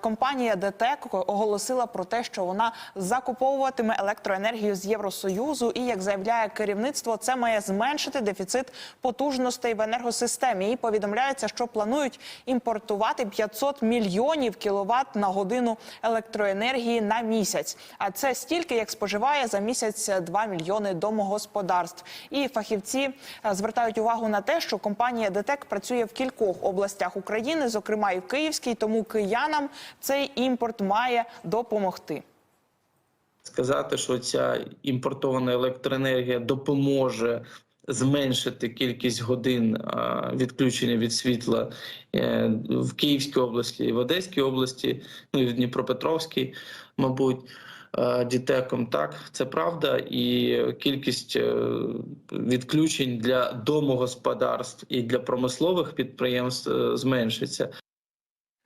Компанія ДТЕК оголосила про те, що вона закуповуватиме електроенергію з Євросоюзу, і як заявляє керівництво, це має зменшити дефіцит потужностей в енергосистемі. І повідомляється, що планують імпортувати 500 мільйонів кіловат на годину електроенергії на місяць. А це стільки, як споживає за місяць 2 мільйони домогосподарств. І фахівці е, звертають увагу на те, що компанія ДТЕК працює в кількох областях України, зокрема і в Київській, тому киянам цей імпорт має допомогти. сказати, що ця імпортована електроенергія допоможе зменшити кількість годин відключення від світла е, в Київській області в Одеській області, ну і в Дніпропетровській, мабуть. Дітеком так це правда, і кількість е, відключень для домогосподарств і для промислових підприємств е, зменшиться.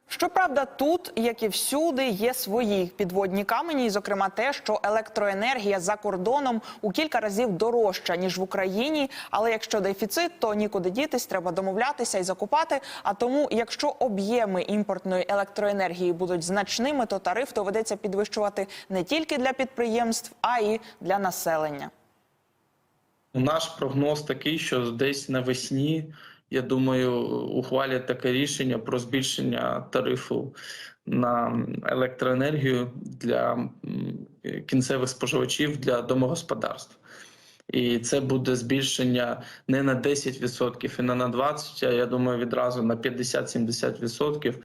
Щоправда, тут, як і всюди, є свої підводні камені, і, зокрема, те, що електроенергія за кордоном у кілька разів дорожча ніж в Україні. Але якщо дефіцит, то нікуди дітись, треба домовлятися і закупати. А тому, якщо об'єми імпортної електроенергії будуть значними, то тариф доведеться підвищувати не тільки для підприємств, а й для населення. Наш прогноз такий, що десь навесні, я думаю, ухвалять таке рішення про збільшення тарифу на електроенергію для кінцевих споживачів для домогосподарств. І це буде збільшення не на 10% і не на 20%, а я думаю, відразу на 50-70%.